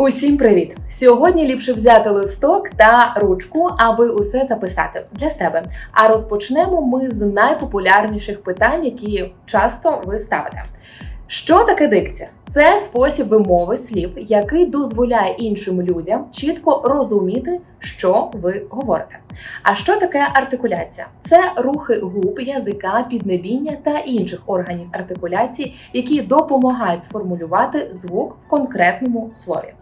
Усім привіт! Сьогодні ліпше взяти листок та ручку, аби усе записати для себе. А розпочнемо ми з найпопулярніших питань, які часто ви ставите. Що таке дикція? Це спосіб вимови слів, який дозволяє іншим людям чітко розуміти, що ви говорите. А що таке артикуляція? Це рухи губ, язика, піднебіння та інших органів артикуляції, які допомагають сформулювати звук в конкретному слові.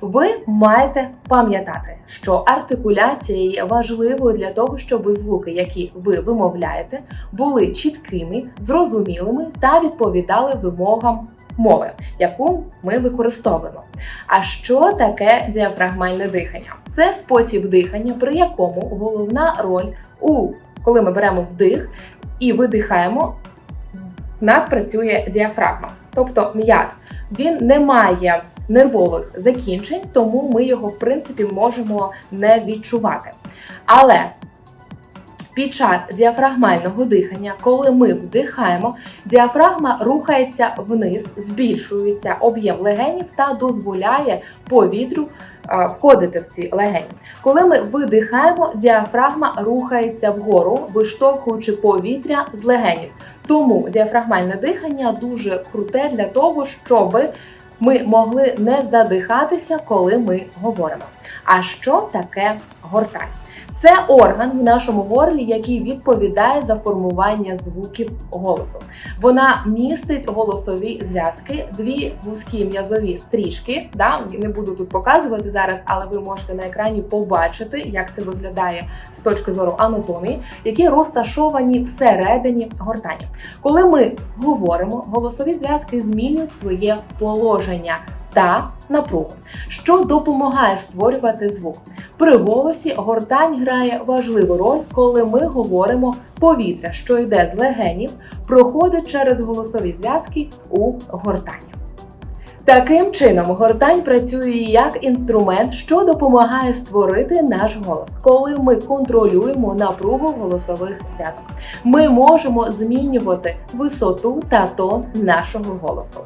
Ви маєте пам'ятати, що артикуляція є важливою для того, щоб звуки, які ви вимовляєте, були чіткими, зрозумілими та відповідали вимогам мови, яку ми використовуємо. А що таке діафрагмальне дихання? Це спосіб дихання, при якому головна роль у коли ми беремо вдих і видихаємо, в нас працює діафрагма, тобто м'яз. Він не має нервових закінчень, тому ми його в принципі можемо не відчувати. Але під час діафрагмального дихання, коли ми вдихаємо, діафрагма рухається вниз, збільшується об'єм легенів та дозволяє повітрю е, входити в ці легені. Коли ми видихаємо, діафрагма рухається вгору, виштовхуючи повітря з легенів. Тому діафрагмальне дихання дуже круте для того, щоб ми могли не задихатися, коли ми говоримо. А що таке гортань? Це орган в нашому горлі, який відповідає за формування звуків голосу. Вона містить голосові зв'язки, дві вузькі м'язові стрічки. Да? Не буду тут показувати зараз, але ви можете на екрані побачити, як це виглядає з точки зору анатомії, які розташовані всередині гортані. Коли ми говоримо, голосові зв'язки змінюють своє положення та напругу, що допомагає створювати звук. При голосі гортань грає важливу роль, коли ми говоримо повітря, що йде з легенів, проходить через голосові зв'язки у гортані. Таким чином, гортань працює як інструмент, що допомагає створити наш голос. Коли ми контролюємо напругу голосових зв'язок, ми можемо змінювати висоту та тон нашого голосу.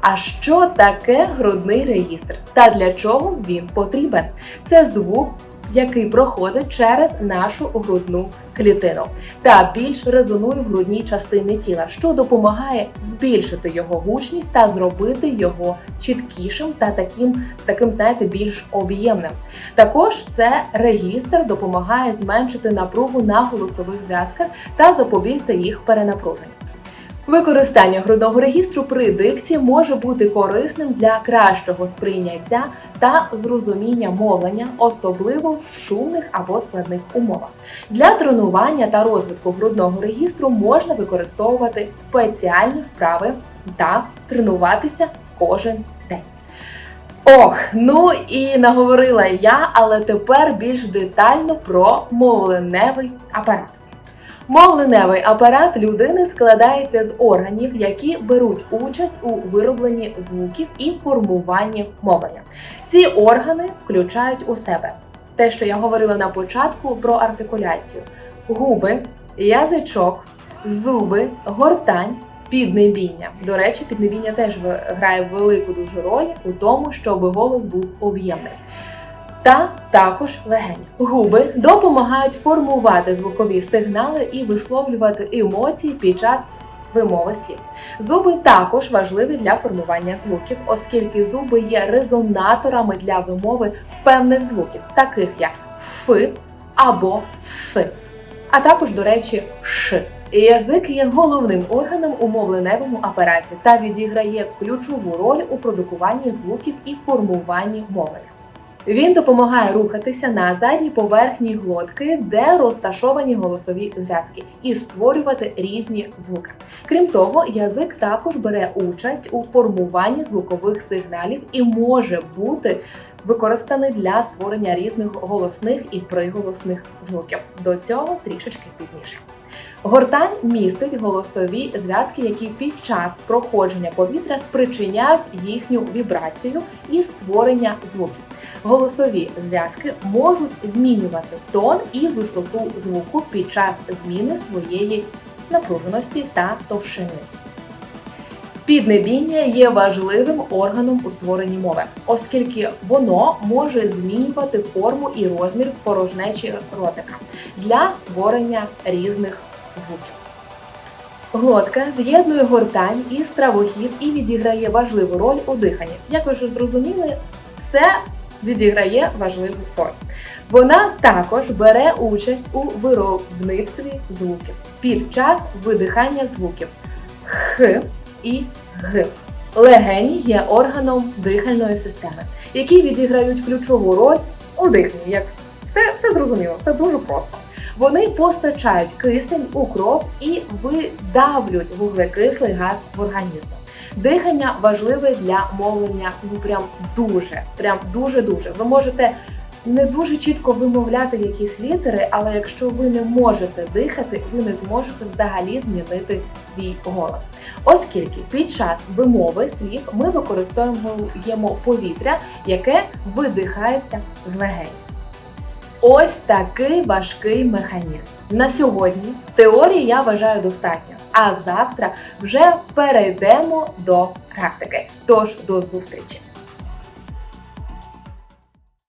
А що таке грудний регістр та для чого він потрібен? Це звук, який проходить через нашу грудну клітину та більш резонує в грудній частині тіла, що допомагає збільшити його гучність та зробити його чіткішим та таким, таким знаєте, більш об'ємним. Також це регістр допомагає зменшити напругу на голосових зв'язках та запобігти їх перенапруженню. Використання грудного регістру при дикції може бути корисним для кращого сприйняття та зрозуміння мовлення, особливо в шумних або складних умовах. Для тренування та розвитку грудного регістру можна використовувати спеціальні вправи та тренуватися кожен день. Ох, ну і наговорила я, але тепер більш детально про мовленевий апарат. Мовленевий апарат людини складається з органів, які беруть участь у виробленні звуків і формуванні мовлення. Ці органи включають у себе те, що я говорила на початку про артикуляцію: губи, язичок, зуби, гортань. Піднебіння. До речі, піднебіння теж грає велику дуже роль у тому, щоб голос був об'ємний та також легені. Губи допомагають формувати звукові сигнали і висловлювати емоції під час вимови слів. Зуби також важливі для формування звуків, оскільки зуби є резонаторами для вимови певних звуків, таких як Ф або С, а також, до речі, Ш. Язик є головним органом у мовленевому апараті та відіграє ключову роль у продукуванні звуків і формуванні мовлення. Він допомагає рухатися на задній поверхні глотки, де розташовані голосові зв'язки, і створювати різні звуки. Крім того, язик також бере участь у формуванні звукових сигналів і може бути використаний для створення різних голосних і приголосних звуків. До цього трішечки пізніше. Гортань містить голосові зв'язки, які під час проходження повітря спричиняють їхню вібрацію і створення звуків. Голосові зв'язки можуть змінювати тон і висоту звуку під час зміни своєї напруженості та товщини. Піднебіння є важливим органом у створенні мови, оскільки воно може змінювати форму і розмір порожнечі ротика для створення різних звуків. Глотка з'єднує гортань і стравохід і відіграє важливу роль у диханні. Як ви вже зрозуміли, все відіграє важливу роль. Вона також бере участь у виробництві звуків під час видихання звуків х і г. Легені є органом дихальної системи, які відіграють ключову роль у диханні. Як все, все зрозуміло, все дуже просто. Вони постачають кисень у кров і видавлюють вуглекислий газ в організму. Дихання важливе для мовлення, ну прям дуже, прям дуже дуже. Ви можете не дуже чітко вимовляти якісь літери, але якщо ви не можете дихати, ви не зможете взагалі змінити свій голос. Оскільки під час вимови слів ми використовуємо повітря, яке видихається з легень. Ось такий важкий механізм. На сьогодні теорії я вважаю достатньо, а завтра вже перейдемо до практики. Тож до зустрічі!